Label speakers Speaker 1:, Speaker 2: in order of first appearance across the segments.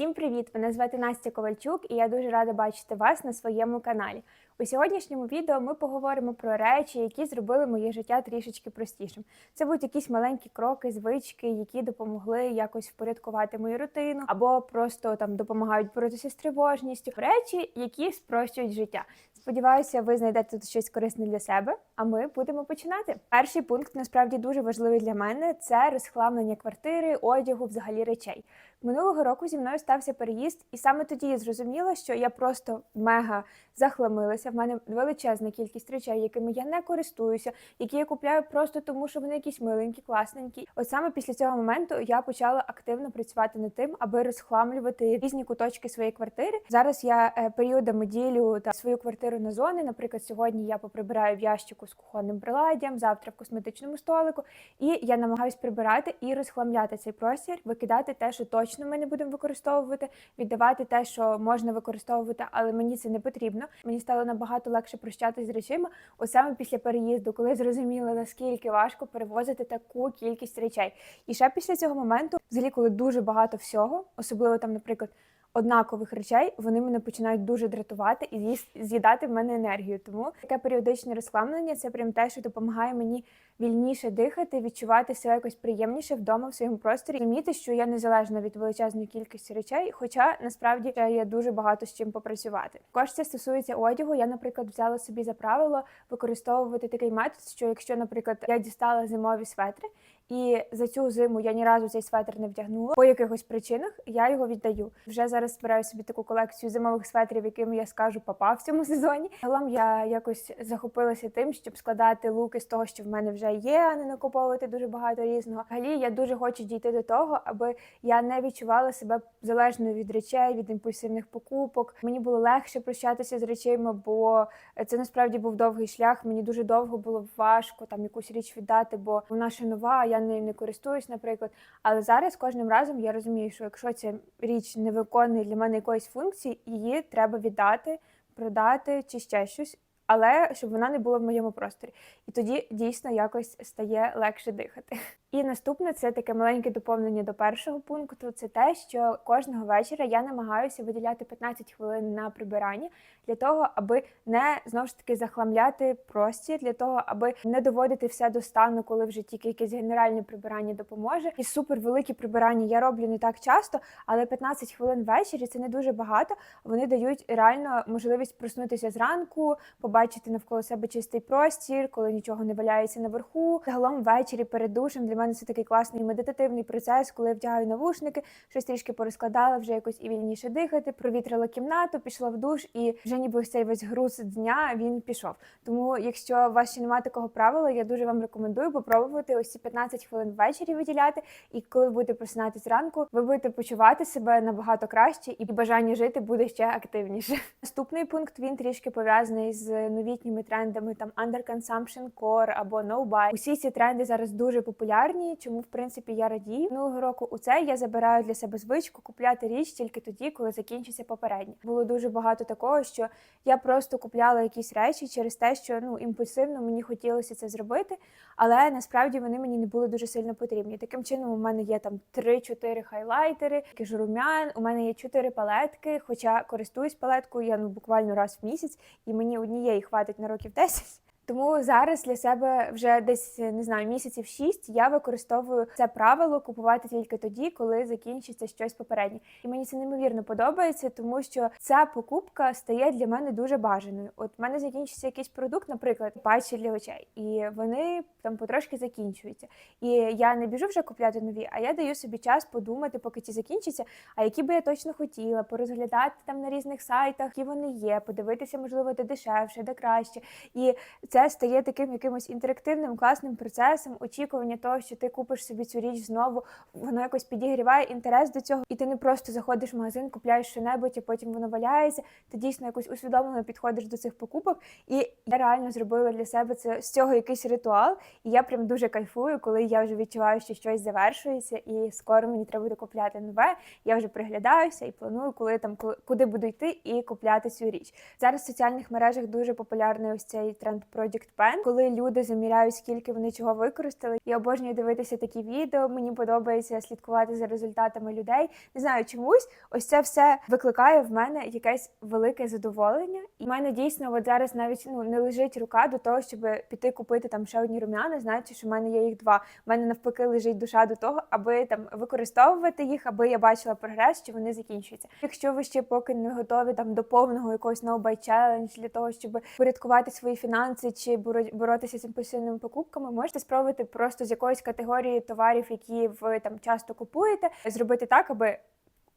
Speaker 1: Всім привіт! Мене звати Настя Ковальчук, і я дуже рада бачити вас на своєму каналі. У сьогоднішньому відео ми поговоримо про речі, які зробили моє життя трішечки простішим. Це будуть якісь маленькі кроки, звички, які допомогли якось впорядкувати мою рутину, або просто там допомагають боротися з тривожністю. Речі, які спрощують життя. Сподіваюся, ви знайдете тут щось корисне для себе, а ми будемо починати. Перший пункт насправді дуже важливий для мене це розхламлення квартири, одягу, взагалі речей. Минулого року зі мною стався переїзд, і саме тоді я зрозуміла, що я просто мега захламилася. В мене величезна кількість речей, якими я не користуюся, які я купляю просто тому, що вони якісь миленькі, класненькі. От саме після цього моменту я почала активно працювати над тим, аби розхламлювати різні куточки своєї квартири. Зараз я е, періодами ділю та свою квартиру на зони. Наприклад, сьогодні я поприбираю в ящику з кухонним приладдям, завтра в косметичному столику, і я намагаюсь прибирати і розхламляти цей простір, викидати те, що точно ми не будемо використовувати, віддавати те, що можна використовувати, але мені це не потрібно. Мені стало набагато легше прощатися з речима, от саме після переїзду, коли зрозуміла, наскільки важко перевозити таку кількість речей. І ще після цього моменту, взагалі, коли дуже багато всього, особливо там, наприклад. Однакових речей вони мене починають дуже дратувати і з'їдати в мене енергію. Тому таке періодичне розхламлення це прям те, що допомагає мені вільніше дихати, відчувати себе якось приємніше вдома в своєму просторі, розуміти, що я незалежна від величезної кількості речей, хоча насправді є дуже багато з чим попрацювати. Також це стосується одягу. Я, наприклад, взяла собі за правило використовувати такий метод, що якщо, наприклад, я дістала зимові светри. І за цю зиму я ні разу цей светр не вдягнула по якихось причинах. Я його віддаю. Вже зараз збираю собі таку колекцію зимових светрів, якими я скажу папа в цьому сезоні. Загалом я якось захопилася тим, щоб складати луки з того, що в мене вже є, а не накуповувати дуже багато різного. Взагалі я дуже хочу дійти до того, аби я не відчувала себе залежною від речей, від імпульсивних покупок. Мені було легше прощатися з речима, бо це насправді був довгий шлях. Мені дуже довго було важко там якусь річ віддати, бо вона ще нова, а нею не користуюсь, наприклад. Але зараз кожним разом я розумію, що якщо ця річ не виконує для мене якоїсь функції, її треба віддати, продати чи ще щось. Але щоб вона не була в моєму просторі, і тоді дійсно якось стає легше дихати. І наступне це таке маленьке доповнення до першого пункту. Це те, що кожного вечора я намагаюся виділяти 15 хвилин на прибирання для того, аби не знову ж таки захламляти простір, для того, аби не доводити все до стану, коли вже тільки якесь генеральне прибирання допоможе. І супер великі прибирання я роблю не так часто, але 15 хвилин ввечері це не дуже багато. Вони дають реально можливість проснутися зранку, побачити навколо себе чистий простір, коли нічого не валяється наверху. Загалом ввечері перед душем для мене це такий класний медитативний процес, коли я вдягаю навушники, щось трішки порозкладала, вже якось і вільніше дихати, провітрила кімнату, пішла в душ, і вже ніби цей весь груз дня він пішов. Тому, якщо у вас ще немає такого правила, я дуже вам рекомендую попробувати ось ці 15 хвилин ввечері виділяти. І коли будете просинатися зранку, ви будете почувати себе набагато краще, і бажання жити буде ще активніше. Наступний пункт він трішки пов'язаний з новітніми трендами там under consumption core або no buy. Усі ці тренди зараз дуже популярні, чому в принципі я радію. Минулого року у це я забираю для себе звичку купляти річ тільки тоді, коли закінчиться попередня. Було дуже багато такого, що я просто купляла якісь речі через те, що ну імпульсивно мені хотілося це зробити, але насправді вони мені не були дуже сильно потрібні. Таким чином, у мене є там 3-4 хайлайтери, такий румян, у мене є 4 палетки, хоча користуюсь палеткою я ну буквально раз в місяць, і мені однієї хватить на років 10. Тому зараз для себе вже десь не знаю місяців шість я використовую це правило купувати тільки тоді, коли закінчиться щось попереднє. І мені це неймовірно подобається, тому що ця покупка стає для мене дуже бажаною. От в мене закінчиться якийсь продукт, наприклад, патчі для очей, і вони там потрошки закінчуються. І я не біжу вже купляти нові, а я даю собі час подумати, поки ці закінчаться, а які би я точно хотіла, порозглядати там на різних сайтах, які вони є, подивитися, можливо, де дешевше, де краще. І це стає таким якимось інтерактивним класним процесом, очікування того, що ти купиш собі цю річ знову, воно якось підігріває інтерес до цього, і ти не просто заходиш в магазин, купляєш що-небудь, а потім воно валяється. Ти дійсно якось усвідомлено підходиш до цих покупок. І я реально зробила для себе це з цього якийсь ритуал. І я прям дуже кайфую, коли я вже відчуваю, що щось завершується, і скоро мені треба буде купляти нове. Я вже приглядаюся і планую, коли там куди буду йти і купляти цю річ. Зараз в соціальних мережах дуже популярний ось цей тренд Project Pen, коли люди заміряють, скільки вони чого використали. Я обожнюю дивитися такі відео. Мені подобається слідкувати за результатами людей. Не знаю, чомусь ось це все викликає в мене якесь велике задоволення. І в мене дійсно от зараз навіть ну не лежить рука до того, щоб піти купити там ще одні рум'яна, знаючи, що в мене є їх два. В мене навпаки лежить душа до того, аби там використовувати їх, аби я бачила прогрес, що вони закінчуються. Якщо ви ще поки не готові там до повного якогось no buy challenge для того, щоб порядкувати свої фінанси чи боро- боротися з імпульсивними покупками, можете спробувати просто з якоїсь категорії товарів, які ви там часто купуєте, зробити так, аби.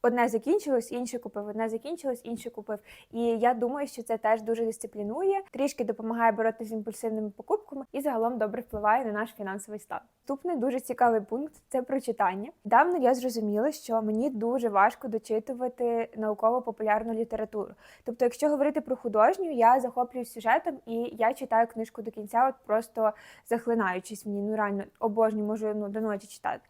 Speaker 1: Одне закінчилось, інше купив, одне закінчилось, інше купив. І я думаю, що це теж дуже дисциплінує, трішки допомагає боротися з імпульсивними покупками і загалом добре впливає на наш фінансовий стан. Наступний дуже цікавий пункт це про читання. Давно я зрозуміла, що мені дуже важко дочитувати науково-популярну літературу. Тобто, якщо говорити про художню, я захоплююсь сюжетом і я читаю книжку до кінця, от просто захлинаючись ній. Ну реально обожнюю, можу ну, до ночі читати.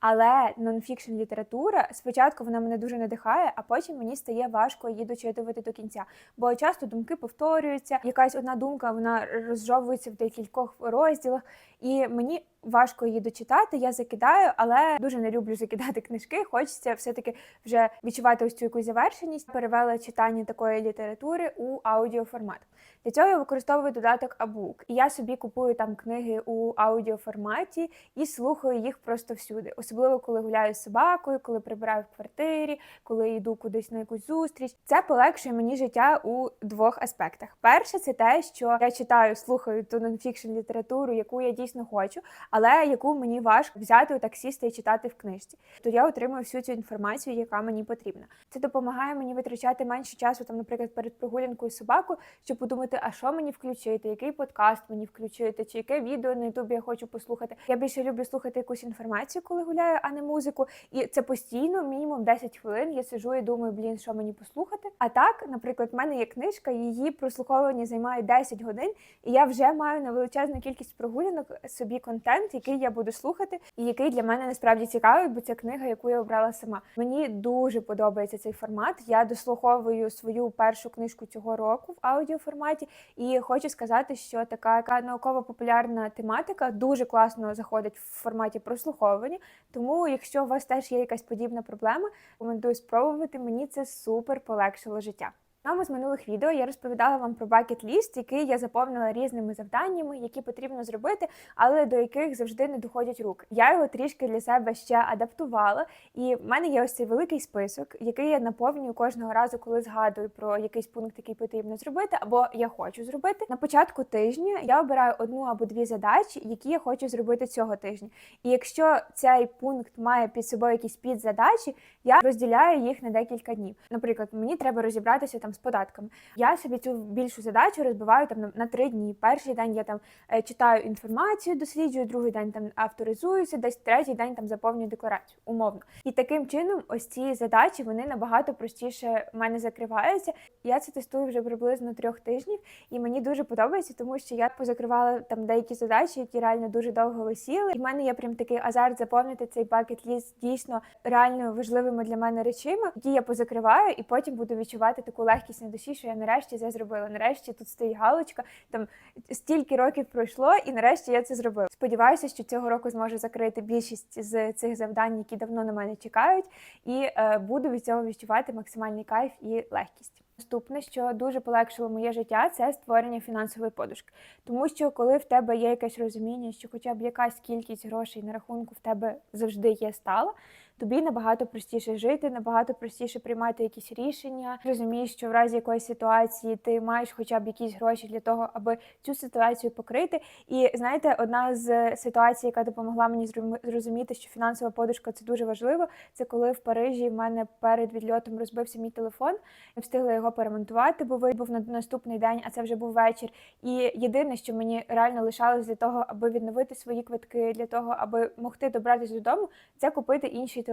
Speaker 1: Але нонфікшн література спочатку вона мене дуже надихає, а потім мені стає важко її дочитувати до кінця. Бо часто думки повторюються, якась одна думка вона розжовується в декількох розділах, і мені важко її дочитати. Я закидаю, але дуже не люблю закидати книжки. Хочеться все-таки вже відчувати ось цю якусь завершеність. Перевела читання такої літератури у аудіоформат. Для цього я використовую додаток Abook. І я собі купую там книги у аудіоформаті і слухаю їх просто всюди. Особливо коли гуляю з собакою, коли прибираю в квартирі, коли йду кудись на якусь зустріч. Це полегшує мені життя у двох аспектах. Перше, це те, що я читаю, слухаю ту нонфікшн літературу, яку я дійсно хочу, але яку мені важко взяти у таксіста і читати в книжці. То я отримую всю цю інформацію, яка мені потрібна. Це допомагає мені витрачати менше часу, там, наприклад, перед прогулянкою з собакою, щоб подумати, а що мені включити, який подкаст мені включити, чи яке відео на Ютубі я хочу послухати. Я більше люблю слухати якусь інформацію, коли гуляю, а не музику. І це постійно, мінімум 10 хвилин. Я сижу і думаю, блін, що мені послухати. А так, наприклад, в мене є книжка, її прослуховування займає 10 годин, і я вже маю на величезну кількість прогулянок собі контент, який я буду слухати, і який для мене насправді цікавий, бо це книга, яку я обрала сама. Мені дуже подобається цей формат. Я дослуховую свою першу книжку цього року в аудіоформаті, і хочу сказати, що така науково-популярна тематика дуже класно заходить в форматі прослуховування. Тому, якщо у вас теж є якась подібна проблема, рекомендую спробувати. Мені це супер полегшило життя. Одному з минулих відео я розповідала вам про бакет-ліст, який я заповнила різними завданнями, які потрібно зробити, але до яких завжди не доходять рук. Я його трішки для себе ще адаптувала, і в мене є ось цей великий список, який я наповнюю кожного разу, коли згадую про якийсь пункт, який потрібно зробити, або я хочу зробити. На початку тижня я обираю одну або дві задачі, які я хочу зробити цього тижня. І якщо цей пункт має під собою якісь підзадачі, я розділяю їх на декілька днів. Наприклад, мені треба розібратися там з податками. Я собі цю більшу задачу розбиваю там на, три дні. Перший день я там е, читаю інформацію, досліджую, другий день там авторизуюся, десь третій день там заповнюю декларацію, умовно. І таким чином, ось ці задачі вони набагато простіше в мене закриваються. Я це тестую вже приблизно трьох тижнів, і мені дуже подобається, тому що я позакривала там деякі задачі, які реально дуже довго висіли. І в мене є прям такий азарт заповнити цей пакет-ліст дійсно реально важливими для мене речима, які я позакриваю, і потім буду відчувати таку легкість на душі, що я нарешті це зробила. Нарешті тут стоїть галочка. Там стільки років пройшло, і нарешті я це зробила. Сподіваюся, що цього року зможу закрити більшість з цих завдань, які давно на мене чекають, і е, буду від цього відчувати максимальний кайф і легкість. Наступне, що дуже полегшило моє життя, це створення фінансової подушки. Тому що коли в тебе є якесь розуміння, що хоча б якась кількість грошей на рахунку в тебе завжди є стала, тобі набагато простіше жити, набагато простіше приймати якісь рішення. Розумієш, що в разі якоїсь ситуації ти маєш хоча б якісь гроші для того, аби цю ситуацію покрити. І знаєте, одна з ситуацій, яка допомогла мені зрозумі- зрозуміти, що фінансова подушка це дуже важливо. Це коли в Парижі в мене перед відльотом розбився мій телефон. Я встигла його поремонтувати, бо вибув на наступний день, а це вже був вечір. І єдине, що мені реально лишалось для того, аби відновити свої квитки, для того, аби могти добратися додому, це купити інший телефон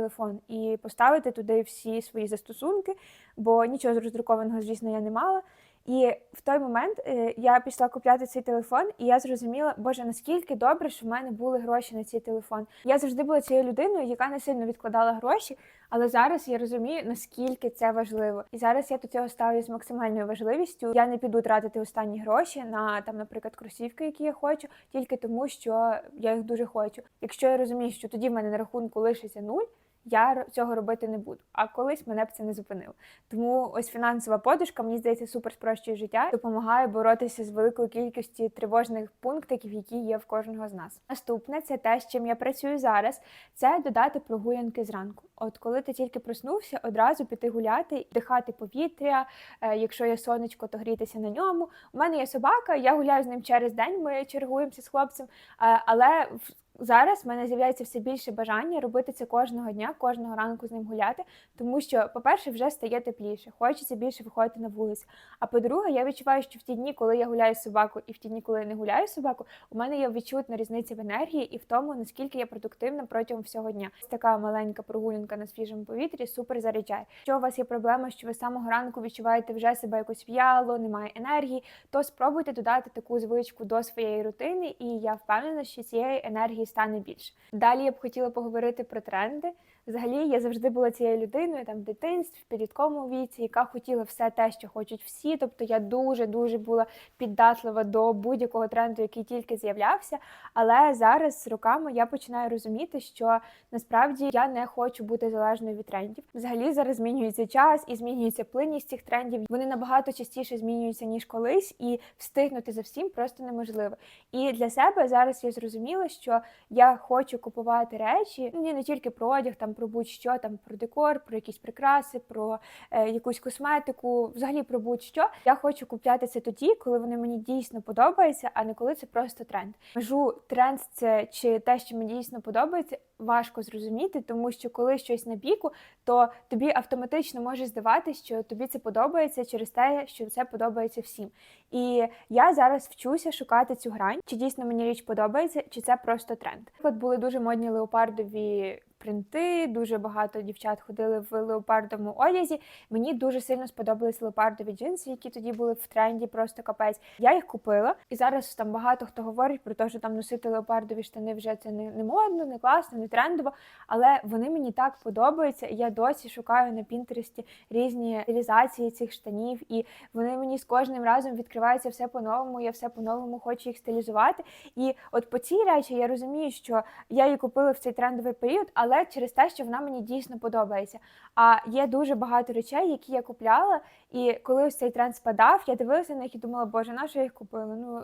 Speaker 1: і поставити туди всі свої застосунки, бо нічого з роздрукованого, звісно, я не мала. І в той момент е, я пішла купляти цей телефон, і я зрозуміла, боже, наскільки добре, що в мене були гроші на цей телефон. Я завжди була цією людиною, яка не сильно відкладала гроші, але зараз я розумію, наскільки це важливо. І зараз я до цього ставлюсь з максимальною важливістю. Я не піду тратити останні гроші на там, наприклад, кросівки, які я хочу, тільки тому, що я їх дуже хочу. Якщо я розумію, що тоді в мене на рахунку лишиться нуль. Я цього робити не буду. А колись мене б це не зупинило. Тому ось фінансова подушка, мені здається, супер спрощує життя, допомагає боротися з великою кількістю тривожних пунктиків, які є в кожного з нас. Наступне це те, з чим я працюю зараз. Це додати прогулянки зранку. От коли ти тільки проснувся, одразу піти гуляти, дихати повітря. е, Якщо є сонечко, то грітися на ньому. У мене є собака, я гуляю з ним через день. Ми чергуємося з хлопцем. Е, Але в- зараз в мене з'являється все більше бажання робити це кожного дня, кожного ранку з ним гуляти. Тому що, по-перше, вже стає тепліше, хочеться більше виходити на вулицю. А по-друге, я відчуваю, що в ті дні, коли я гуляю з собакою, і в ті дні, коли я не гуляю з собакою, у мене є відчутна різниця в енергії і в тому, наскільки я продуктивна протягом всього дня. Така маленька прогулянка на свіжому повітрі супер заряджає. Якщо у вас є проблема, що ви з самого ранку відчуваєте вже себе якось в'яло, немає енергії, то спробуйте додати таку звичку до своєї рутини, і я впевнена, що цієї енергії стане більше. Далі я б хотіла поговорити про тренди. Взагалі, я завжди була цією людиною там в дитинстві, в підлітковому віці, яка хотіла все те, що хочуть всі. Тобто я дуже дуже була піддатлива до будь-якого тренду, який тільки з'являвся. Але зараз з роками я починаю розуміти, що насправді я не хочу бути залежною від трендів. Взагалі зараз змінюється час і змінюється плинність цих трендів. Вони набагато частіше змінюються ніж колись, і встигнути за всім просто неможливо. І для себе зараз я зрозуміла, що я хочу купувати речі, ну, не тільки про одяг, там про будь-що, там про декор, про якісь прикраси, про е, якусь косметику, взагалі про будь-що. Я хочу купляти це тоді, коли вони мені дійсно подобаються, а не коли це просто тренд. Межу тренд це чи те, що мені дійсно подобається, важко зрозуміти, тому що коли щось на піку, то тобі автоматично може здаватись, що тобі це подобається через те, що це подобається всім. І я зараз вчуся шукати цю грань, чи дійсно мені річ подобається, чи це просто тренд. Наприклад, були дуже модні леопардові принти, дуже багато дівчат ходили в леопардовому одязі. Мені дуже сильно сподобались леопардові джинси, які тоді були в тренді, просто капець. Я їх купила, і зараз там багато хто говорить про те, що там носити леопардові штани вже це не, не модно, не класно, не трендово. Але вони мені так подобаються. Я досі шукаю на Пінтересті різні стилізації цих штанів, і вони мені з кожним разом відкриваються все по-новому. Я все по-новому хочу їх стилізувати. І от по цій речі я розумію, що я її купила в цей трендовий період, але через те, що вона мені дійсно подобається. А є дуже багато речей, які я купляла, і коли ось цей тренд спадав, я дивилася на них і думала, боже, на що я їх купила? Ну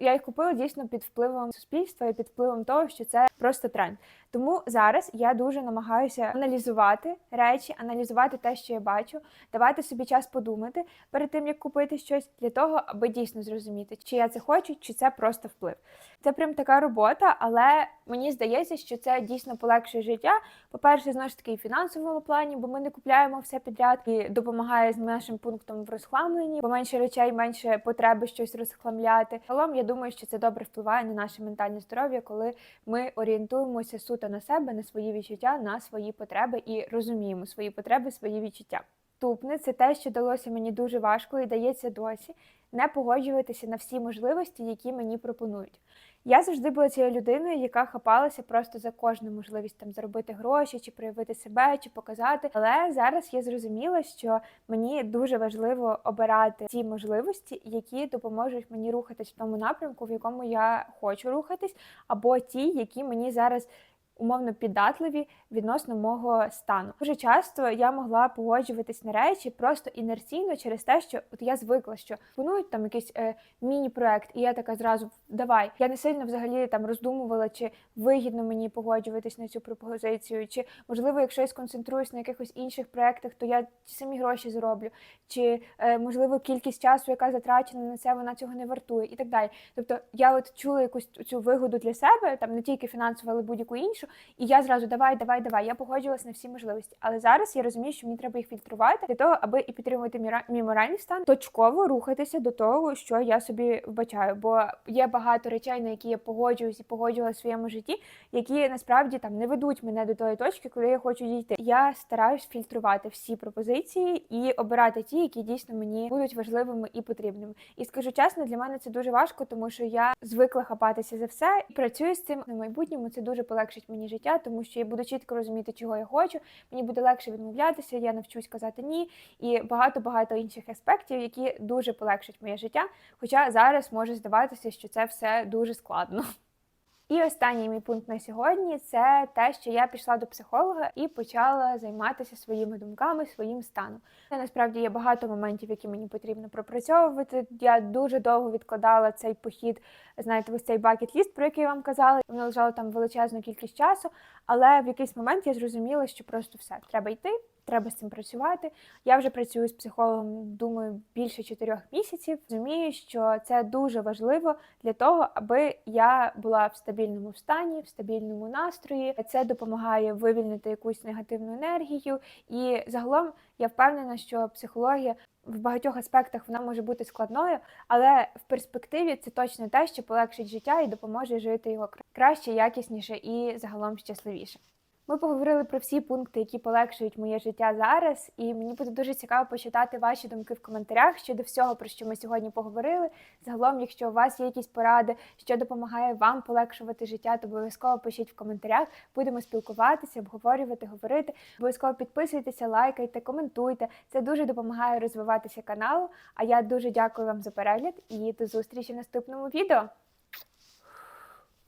Speaker 1: я їх купила дійсно під впливом суспільства і під впливом того, що це просто тренд. Тому зараз я дуже намагаюся аналізувати речі, аналізувати те, що я бачу, давати собі час подумати перед тим, як купити щось, для того, аби дійсно зрозуміти, чи я це хочу, чи це просто вплив. Це прям така робота, але мені здається, що це дійсно полегшує життя. По-перше, знову ж таки, і фінансовому плані, бо ми не купляємо все підряд і допомагає з нашим пунктом в розхламленні, бо менше речей, менше потреби щось розхламляти. Загалом, я думаю, що це добре впливає на наше ментальне здоров'я, коли ми орієнтуємося суто на себе, на свої відчуття, на свої потреби і розуміємо свої потреби, свої відчуття. Тупне це те, що далося мені дуже важко і дається досі не погоджуватися на всі можливості, які мені пропонують. Я завжди була цією людиною, яка хапалася просто за кожну можливість там заробити гроші, чи проявити себе, чи показати. Але зараз я зрозуміла, що мені дуже важливо обирати ті можливості, які допоможуть мені рухатись в тому напрямку, в якому я хочу рухатись, або ті, які мені зараз. Умовно піддатливі відносно мого стану. Дуже часто я могла погоджуватись на речі просто інерційно через те, що от я звикла, що планують там якийсь е, міні-проект, і я така зразу давай. Я не сильно взагалі там роздумувала, чи вигідно мені погоджуватись на цю пропозицію, чи можливо, якщо я сконцентруюсь на якихось інших проектах, то я ті самі гроші зароблю, чи е, можливо кількість часу, яка затрачена на це, вона цього не вартує, і так далі. Тобто я от чула якусь цю вигоду для себе, там не тільки фінансову, але будь-яку іншу. І я зразу давай, давай, давай. Я погоджувалась на всі можливості. Але зараз я розумію, що мені треба їх фільтрувати для того, аби і підтримувати мій моральний стан, точково рухатися до того, що я собі вбачаю. Бо є багато речей, на які я погоджуюсь і погоджувала в своєму житті, які насправді там не ведуть мене до тої точки, куди я хочу дійти. Я стараюсь фільтрувати всі пропозиції і обирати ті, які дійсно мені будуть важливими і потрібними. І скажу чесно, для мене це дуже важко, тому що я звикла хапатися за все і працюю з цим на майбутньому. Це дуже полегшить мені життя, тому що я буду чітко розуміти, чого я хочу. Мені буде легше відмовлятися. Я навчусь казати ні і багато багато інших аспектів, які дуже полегшать моє життя. Хоча зараз може здаватися, що це все дуже складно. І останній мій пункт на сьогодні це те, що я пішла до психолога і почала займатися своїми думками, своїм станом. Насправді є багато моментів, які мені потрібно пропрацьовувати. Я дуже довго відкладала цей похід, знаєте, ось цей бакет-ліст, про який я вам казала. Воно лежало там величезну кількість часу, але в якийсь момент я зрозуміла, що просто все треба йти. Треба з цим працювати. Я вже працюю з психологом, думаю, більше чотирьох місяців. Розумію, що це дуже важливо для того, аби я була в стабільному стані, в стабільному настрої. Це допомагає вивільнити якусь негативну енергію. І загалом я впевнена, що психологія в багатьох аспектах вона може бути складною, але в перспективі це точно те, що полегшить життя і допоможе жити його краще, якісніше і загалом щасливіше. Ми поговорили про всі пункти, які полегшують моє життя зараз, і мені буде дуже цікаво почитати ваші думки в коментарях щодо всього, про що ми сьогодні поговорили. Загалом, якщо у вас є якісь поради, що допомагає вам полегшувати життя, то обов'язково пишіть в коментарях. Будемо спілкуватися, обговорювати, говорити. Обов'язково підписуйтеся, лайкайте, коментуйте. Це дуже допомагає розвиватися каналу. А я дуже дякую вам за перегляд і до зустрічі в наступному відео.